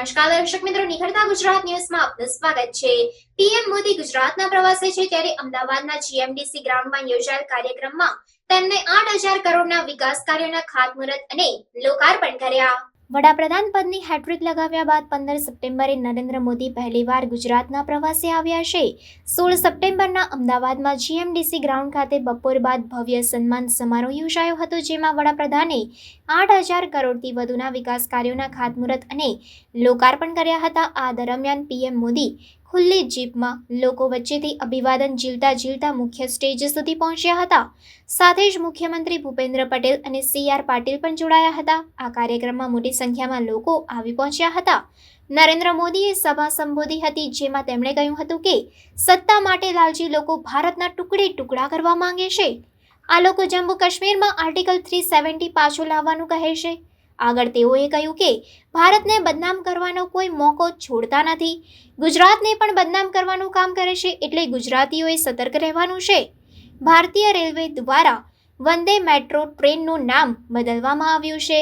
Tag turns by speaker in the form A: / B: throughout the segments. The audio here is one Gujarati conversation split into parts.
A: નમસ્કાર દર્શક મિત્રો, નિખરતા ગુજરાત ન્યૂઝમાં આપનું સ્વાગત છે. પીએમ મોદી ગુજરાતના પ્રવાસે છે ત્યારે અમદાવાદના જીએમડીસી ગ્રાઉન્ડમાં યોજાયેલ કાર્યક્રમમાં તેમને આઠ હજાર કરોડના વિકાસ કાર્યોના ખાતમુહૂર્ત અને લોકાર્પણ કર્યા. વડાપ્રધાન પદની હેટ્રિક લગાવ્યા બાદ પંદર સપ્ટેમ્બરે નરેન્દ્ર મોદી પહેલીવાર ગુજરાતના પ્રવાસે આવ્યા છે. સોળ સપ્ટેમ્બરના અમદાવાદમાં જીએમડીસી ગ્રાઉન્ડ ખાતે બપોર બાદ ભવ્ય સન્માન સમારોહ યોજાયો હતો, જેમાં વડાપ્રધાને આઠ હજાર કરોડથી વધુના વિકાસ કાર્યોના ખાતમુહૂર્ત અને લોકાર્પણ કર્યા હતા. આ દરમિયાન પીએમ મોદી ખુલ્લી જીપમાં લોકો વચ્ચેથી અભિવાદન ઝીલતા ઝીલતા મુખ્ય સ્ટેજ સુધી પહોંચ્યા હતા. સાથે જ મુખ્યમંત્રી ભૂપેન્દ્ર પટેલ અને સી આર પાટીલ પણ જોડાયા હતા. આ કાર્યક્રમમાં મોટી સંખ્યામાં લોકો આવી પહોંચ્યા હતા. નરેન્દ્ર મોદીએ સભા સંબોધી હતી, જેમાં તેમણે કહ્યું હતું કે, સત્તા માટે લાલજી લોકો ભારતના ટુકડે ટુકડા કરવા માંગે છે. આ લોકો જમ્મુ કાશ્મીરમાં આર્ટિકલ થ્રી સેવન્ટી પાછો લાવવાનું કહે છે. આગળ તેઓએ કહ્યું કે, ભારતને બદનામ કરવાનો કોઈ મોકો છોડતા નથી. ગુજરાતને પણ બદનામ કરવાનું કામ કરે છે એટલે ગુજરાતીઓએ સતર્ક રહેવાનું છે. ભારતીય રેલવે દ્વારા વંદે મેટ્રો ટ્રેનનું નામ બદલવામાં આવ્યું છે.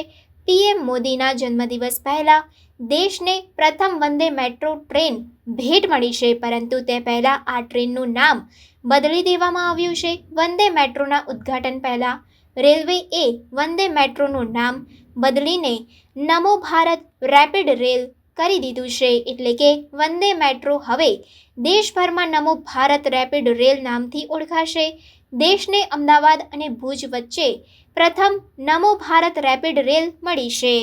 A: પીએમ મોદીના જન્મદિવસ પહેલા દેશને પ્રથમ વંદે મેટ્રો ટ્રેન ભેટ મળી છે, પરંતુ તે પહેલાં આ ટ્રેનનું નામ બદલી દેવામાં આવ્યું છે. વંદે મેટ્રોના ઉદ્ઘાટન પહેલા રેલવેએ વંદે મેટ્રોનું નામ બદલીને નમો ભારત રેપિડ રેલ કરી દીધું છે. એટલે કે વંદે મેટ્રો હવે દેશભરમાં નમો ભારત રેપિડ રેલ નામથી ઓળખાશે. દેશને અમદાવાદ અને ભુજ વચ્ચે પ્રથમ નમો ભારત રેપિડ રેલ મળી છે.